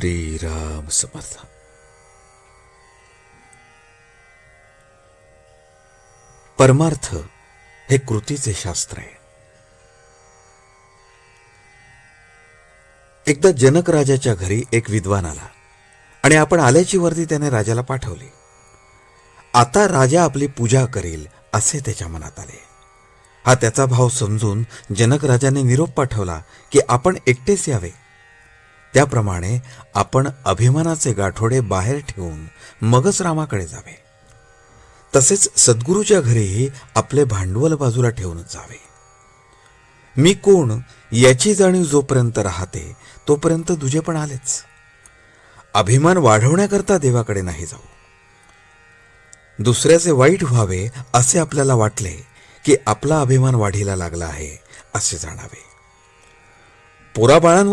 श्रीराम समर्थ। परमार्थ हे कृतीचे शास्त्र आहे. एकदा जनक राजाच्या घरी एक विद्वान आला आणि आपण आल्याची वर्दी त्याने राजाला पाठवली. आता राजा आपली पूजा करेल असे त्याच्या मनात आले. हा त्याचा भाव समजून जनक राजाने निरोप पाठवला की आपण एकटेच यावे. त्याप्रमाणे आपण अभिमानाचे गाठोडे बाहेर ठेवून मगच रामाकडे जावे. तसेच सद्गुरूच्या घरीही आपले भांडवल बाजूला ठेवूनच जावे. मी कोण याची जाणीव जोपर्यंत राहते तोपर्यंत तुझे पण आलेच. अभिमान वाढवण्याकरता देवाकडे नाही जाऊ. दुसऱ्याचे वाईट व्हावे असे आपल्याला वाटले की आपला अभिमान वाढीला लागला आहे असे जाणावे. पोराबाळांवर